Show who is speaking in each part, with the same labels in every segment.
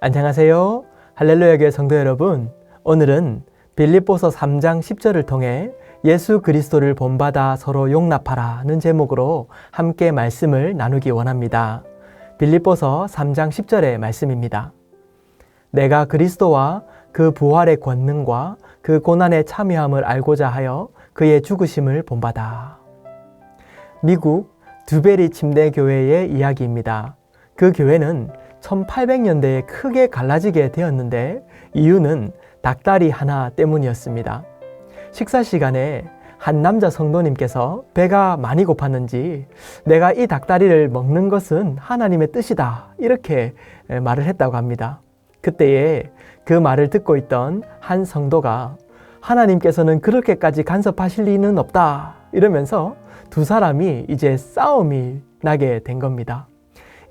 Speaker 1: 안녕하세요. 할렐루야 교회 성도 여러분. 오늘은 빌립보서 3장 10절을 통해 예수 그리스도를 본받아 서로 용납하라는 제목으로 함께 말씀을 나누기 원합니다. 빌립보서 3장 10절의 말씀입니다. 내가 그리스도와 그 부활의 권능과 그 고난의 참여함을 알고자 하여 그의 죽으심을 본받아. 미국 두베리 침대 교회의 이야기입니다. 그 교회는 1800년대에 크게 갈라지게 되었는데 이유는 닭다리 하나 때문이었습니다. 식사 시간에 한 남자 성도님께서 배가 많이 고팠는지 내가 이 닭다리를 먹는 것은 하나님의 뜻이다. 이렇게 말을 했다고 합니다. 그때에 그 말을 듣고 있던 한 성도가 하나님께서는 그렇게까지 간섭하실 리는 없다. 이러면서 두 사람이 이제 싸움이 나게 된 겁니다.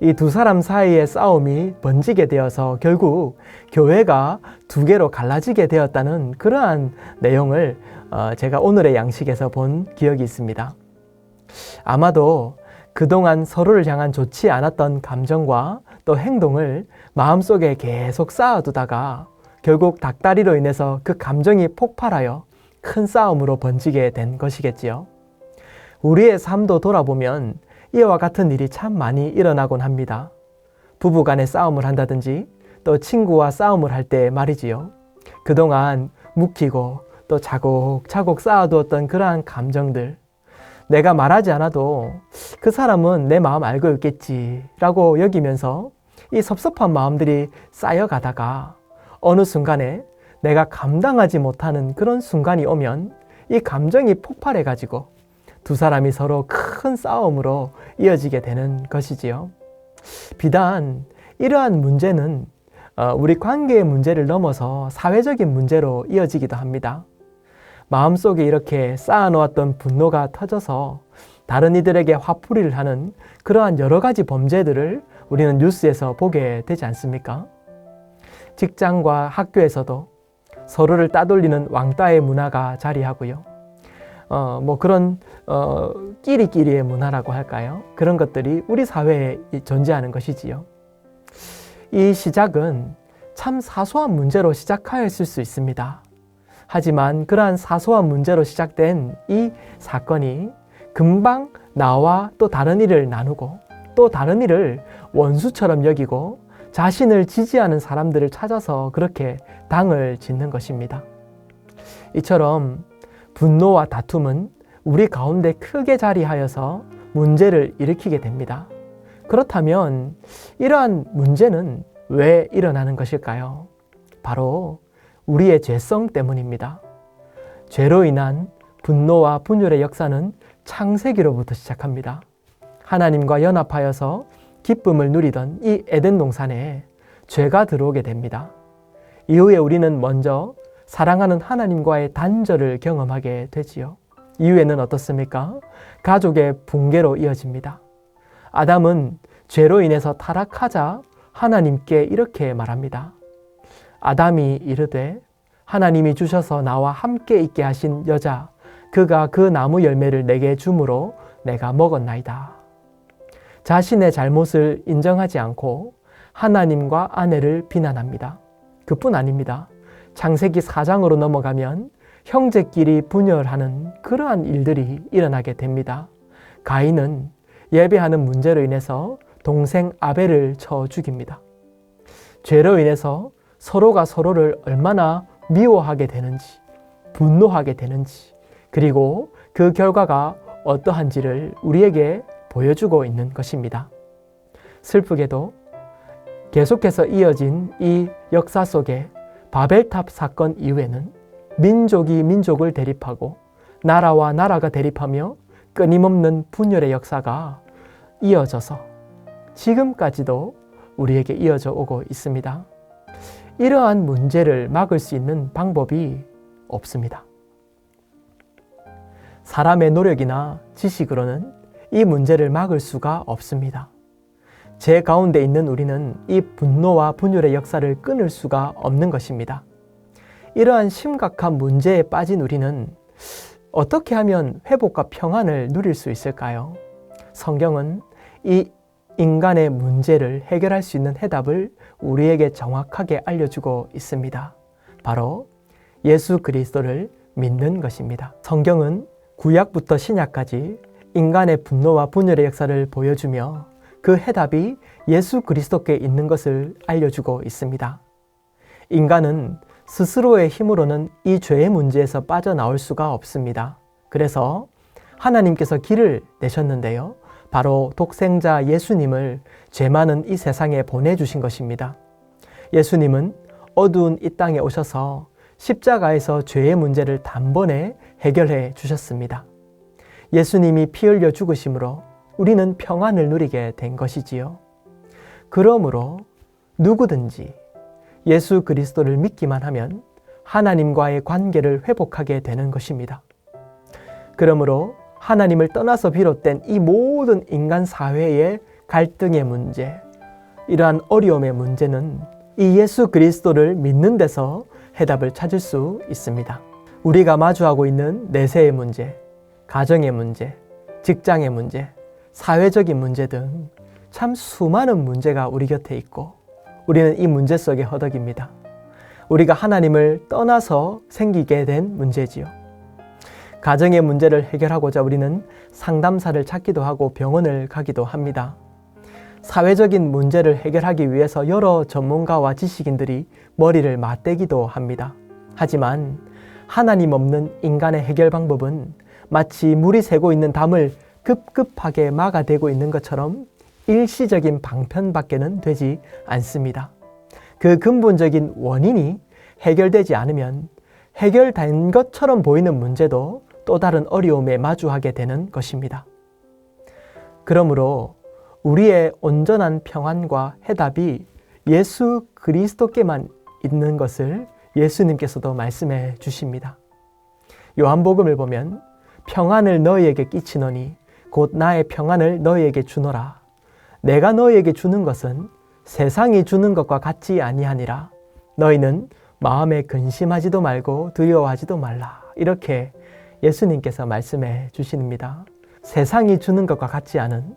Speaker 1: 이 두 사람 사이의 싸움이 번지게 되어서 결국 교회가 두 개로 갈라지게 되었다는 그러한 내용을 어, 제가 오늘의 양식에서 본 기억이 있습니다. 아마도 그동안 서로를 향한 좋지 않았던 감정과 또 행동을 마음속에 계속 쌓아두다가 결국 닭다리로 인해서 그 감정이 폭발하여 큰 싸움으로 번지게 된 것이겠지요. 우리의 삶도 돌아보면 이와 같은 일이 참 많이 일어나곤 합니다. 부부 간에 싸움을 한다든지 또 친구와 싸움을 할 때 말이지요. 그동안 묵히고 또 차곡차곡 쌓아두었던 그러한 감정들. 내가 말하지 않아도 그 사람은 내 마음 알고 있겠지라고 여기면서 이 섭섭한 마음들이 쌓여가다가 어느 순간에 내가 감당하지 못하는 그런 순간이 오면 이 감정이 폭발해가지고 두 사람이 서로 큰 싸움으로 이어지게 되는 것이지요. 비단 이러한 문제는 어, 우리 관계의 문제를 넘어서 사회적인 문제로 이어지기도 합니다. 마음속에 이렇게 쌓아놓았던 분노가 터져서 다른 이들에게 화풀이를 하는 그러한 여러 가지 범죄들을 우리는 뉴스에서 보게 되지 않습니까? 직장과 학교에서도 서로를 따돌리는 왕따의 문화가 자리하고요. 어, 뭐 그런 어, 끼리끼리의 문화라고 할까요? 그런 것들이 우리 사회에 존재하는 것이지요. 이 시작은 참 사소한 문제로 시작하였을 수 있습니다. 하지만 그러한 사소한 문제로 시작된 이 사건이 금방 나와 또 다른 일을 나누고 또 다른 일을 원수처럼 여기고 자신을 지지하는 사람들을 찾아서 그렇게 당을 짓는 것입니다. 이처럼 분노와 다툼은 우리 가운데 크게 자리하여서 문제를 일으키게 됩니다. 그렇다면 이러한 문제는 왜 일어나는 것일까요? 바로 우리의 죄성 때문입니다. 죄로 인한 분노와 분열의 역사는 창세기로부터 시작합니다. 하나님과 연합하여서 기쁨을 누리던 이 에덴 동산에 죄가 들어오게 됩니다. 이후에 우리는 먼저 사랑하는 하나님과의 단절을 경험하게 되지요. 이후에는 어떻습니까? 가족의 붕괴로 이어집니다. 아담은 죄로 인해서 타락하자 하나님께 이렇게 말합니다. 아담이 이르되 하나님이 주셔서 나와 함께 있게 하신 여자 그가 그 나무 열매를 내게 주므로 내가 먹었나이다. 자신의 잘못을 인정하지 않고 하나님과 아내를 비난합니다. 그뿐 아닙니다. 창세기 4장으로 넘어가면 형제끼리 분열하는 그러한 일들이 일어나게 됩니다. 가인은 예배하는 문제로 인해서 동생 아벨을 쳐 죽입니다. 죄로 인해서 서로가 서로를 얼마나 미워하게 되는지, 분노하게 되는지, 그리고 그 결과가 어떠한지를 우리에게 보여주고 있는 것입니다. 슬프게도 계속해서 이어진 이 역사 속에 바벨탑 사건 이후에는 민족이 민족을 대립하고 나라와 나라가 대립하며 끊임없는 분열의 역사가 이어져서 지금까지도 우리에게 이어져 오고 있습니다. 이러한 문제를 막을 수 있는 방법이 없습니다. 사람의 노력이나 지식으로는 이 문제를 막을 수가 없습니다. 제 가운데 있는 우리는 이 분노와 분열의 역사를 끊을 수가 없는 것입니다. 이러한 심각한 문제에 빠진 우리는 어떻게 하면 회복과 평안을 누릴 수 있을까요? 성경은 이 인간의 문제를 해결할 수 있는 해답을 우리에게 정확하게 알려주고 있습니다. 바로 예수 그리스도를 믿는 것입니다. 성경은 구약부터 신약까지 인간의 분노와 분열의 역사를 보여주며 그 해답이 예수 그리스도께 있는 것을 알려주고 있습니다. 인간은 스스로의 힘으로는 이 죄의 문제에서 빠져나올 수가 없습니다. 그래서 하나님께서 길을 내셨는데요. 바로 독생자 예수님을 죄 많은 이 세상에 보내주신 것입니다. 예수님은 어두운 이 땅에 오셔서 십자가에서 죄의 문제를 단번에 해결해 주셨습니다. 예수님이 피 흘려 죽으심으로 우리는 평안을 누리게 된 것이지요. 그러므로 누구든지 예수 그리스도를 믿기만 하면 하나님과의 관계를 회복하게 되는 것입니다. 그러므로 하나님을 떠나서 비롯된 이 모든 인간 사회의 갈등의 문제, 이러한 어려움의 문제는 이 예수 그리스도를 믿는 데서 해답을 찾을 수 있습니다. 우리가 마주하고 있는 내세의 문제, 가정의 문제, 직장의 문제, 사회적인 문제 등 참 수많은 문제가 우리 곁에 있고 우리는 이 문제 속에 허덕입니다. 우리가 하나님을 떠나서 생기게 된 문제지요. 가정의 문제를 해결하고자 우리는 상담사를 찾기도 하고 병원을 가기도 합니다. 사회적인 문제를 해결하기 위해서 여러 전문가와 지식인들이 머리를 맞대기도 합니다. 하지만 하나님 없는 인간의 해결 방법은 마치 물이 새고 있는 담을 급급하게 막아대고 있는 것처럼 일시적인 방편밖에는 되지 않습니다. 그 근본적인 원인이 해결되지 않으면 해결된 것처럼 보이는 문제도 또 다른 어려움에 마주하게 되는 것입니다. 그러므로 우리의 온전한 평안과 해답이 예수 그리스도께만 있는 것을 예수님께서도 말씀해 주십니다. 요한복음을 보면 평안을 너희에게 끼치노니 곧 나의 평안을 너희에게 주노라. 내가 너희에게 주는 것은 세상이 주는 것과 같지 아니하니라. 너희는 마음에 근심하지도 말고 두려워하지도 말라. 이렇게 예수님께서 말씀해 주십니다. 세상이 주는 것과 같지 않은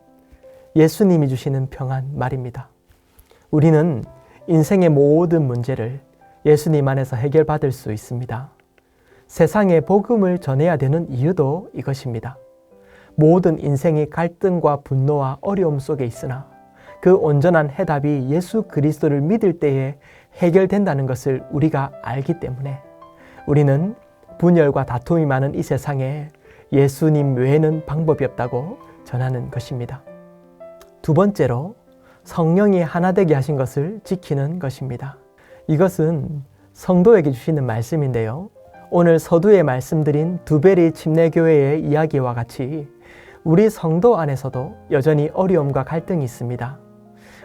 Speaker 1: 예수님이 주시는 평안 말입니다. 우리는 인생의 모든 문제를 예수님 안에서 해결받을 수 있습니다. 세상에 복음을 전해야 되는 이유도 이것입니다. 모든 인생이 갈등과 분노와 어려움 속에 있으나 그 온전한 해답이 예수 그리스도를 믿을 때에 해결된다는 것을 우리가 알기 때문에 우리는 분열과 다툼이 많은 이 세상에 예수님 외에는 방법이 없다고 전하는 것입니다. 두 번째로 성령이 하나 되게 하신 것을 지키는 것입니다. 이것은 성도에게 주시는 말씀인데요. 오늘 서두에 말씀드린 두베리 침례교회의 이야기와 같이 우리 성도 안에서도 여전히 어려움과 갈등이 있습니다.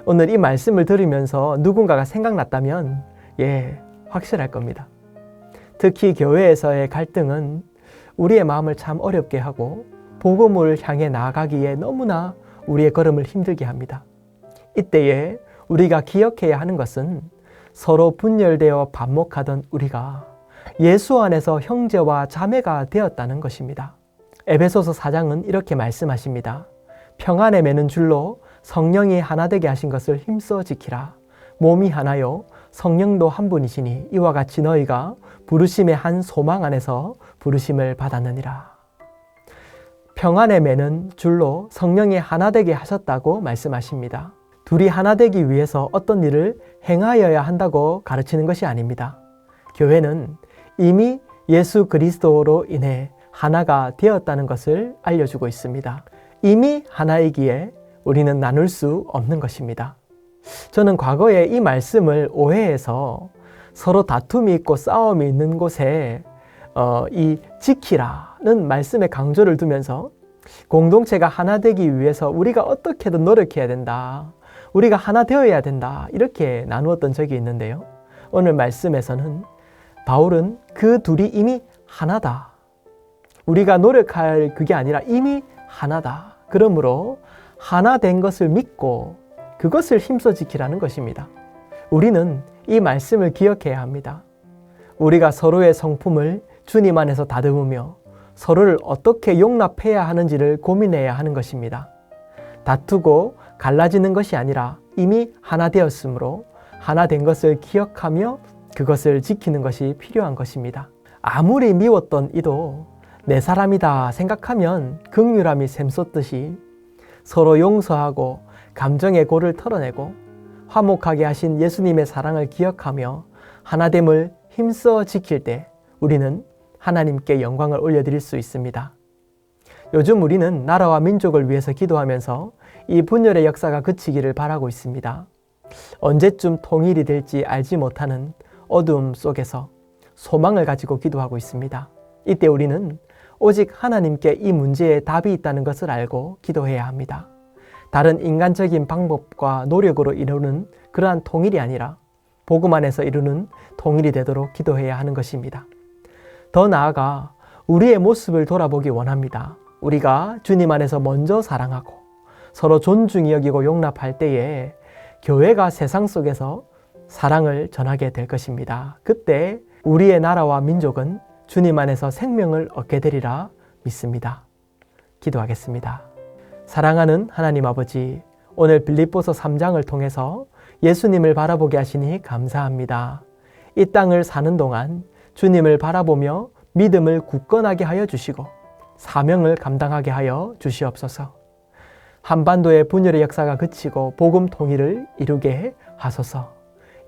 Speaker 1: 오늘 이 말씀을 들으면서 누군가가 생각났다면 예, 확실할 겁니다. 특히 교회에서의 갈등은 우리의 마음을 참 어렵게 하고 복음을 향해 나아가기에 너무나 우리의 걸음을 힘들게 합니다. 이때에 우리가 기억해야 하는 것은 서로 분열되어 반목하던 우리가 예수 안에서 형제와 자매가 되었다는 것입니다. 에베소서 4장은 이렇게 말씀하십니다. 평안에 매는 줄로 성령이 하나 되게 하신 것을 힘써 지키라. 몸이 하나요. 성령도 한 분이시니 이와 같이 너희가 부르심의 한 소망 안에서 부르심을 받았느니라. 평안에 매는 줄로 성령이 하나 되게 하셨다고 말씀하십니다. 둘이 하나 되기 위해서 어떤 일을 행하여야 한다고 가르치는 것이 아닙니다. 교회는 이미 예수 그리스도로 인해 하나가 되었다는 것을 알려주고 있습니다. 이미 하나이기에 우리는 나눌 수 없는 것입니다. 저는 과거에 이 말씀을 오해해서 서로 다툼이 있고 싸움이 있는 곳에 어, 이 지키라는 말씀의 강조를 두면서 공동체가 하나 되기 위해서 우리가 어떻게든 노력해야 된다. 우리가 하나 되어야 된다. 이렇게 나누었던 적이 있는데요. 오늘 말씀에서는 바울은 그 둘이 이미 하나다. 우리가 노력할 그게 아니라 이미 하나다. 그러므로 하나 된 것을 믿고 그것을 힘써 지키라는 것입니다. 우리는 이 말씀을 기억해야 합니다. 우리가 서로의 성품을 주님 안에서 다듬으며 서로를 어떻게 용납해야 하는지를 고민해야 하는 것입니다. 다투고 갈라지는 것이 아니라 이미 하나 되었으므로 하나 된 것을 기억하며 그것을 지키는 것이 필요한 것입니다. 아무리 미웠던 이도 내 사람이다 생각하면 극률함이 샘솟듯이 서로 용서하고 감정의 골을 털어내고 화목하게 하신 예수님의 사랑을 기억하며 하나됨을 힘써 지킬 때 우리는 하나님께 영광을 올려드릴 수 있습니다. 요즘 우리는 나라와 민족을 위해서 기도하면서 이 분열의 역사가 그치기를 바라고 있습니다. 언제쯤 통일이 될지 알지 못하는 어두움 속에서 소망을 가지고 기도하고 있습니다. 이때 우리는 오직 하나님께 이 문제에 답이 있다는 것을 알고 기도해야 합니다. 다른 인간적인 방법과 노력으로 이루는 그러한 통일이 아니라 복음 안에서 이루는 통일이 되도록 기도해야 하는 것입니다. 더 나아가 우리의 모습을 돌아보기 원합니다. 우리가 주님 안에서 먼저 사랑하고 서로 존중히 여기고 용납할 때에 교회가 세상 속에서 사랑을 전하게 될 것입니다. 그때 우리의 나라와 민족은 주님 안에서 생명을 얻게 되리라 믿습니다. 기도하겠습니다. 사랑하는 하나님 아버지, 오늘 빌립보서 3장을 통해서 예수님을 바라보게 하시니 감사합니다. 이 땅을 사는 동안 주님을 바라보며 믿음을 굳건하게 하여 주시고 사명을 감당하게 하여 주시옵소서. 한반도의 분열의 역사가 그치고 복음 통일을 이루게 하소서.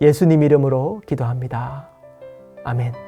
Speaker 1: 예수님 이름으로 기도합니다. 아멘.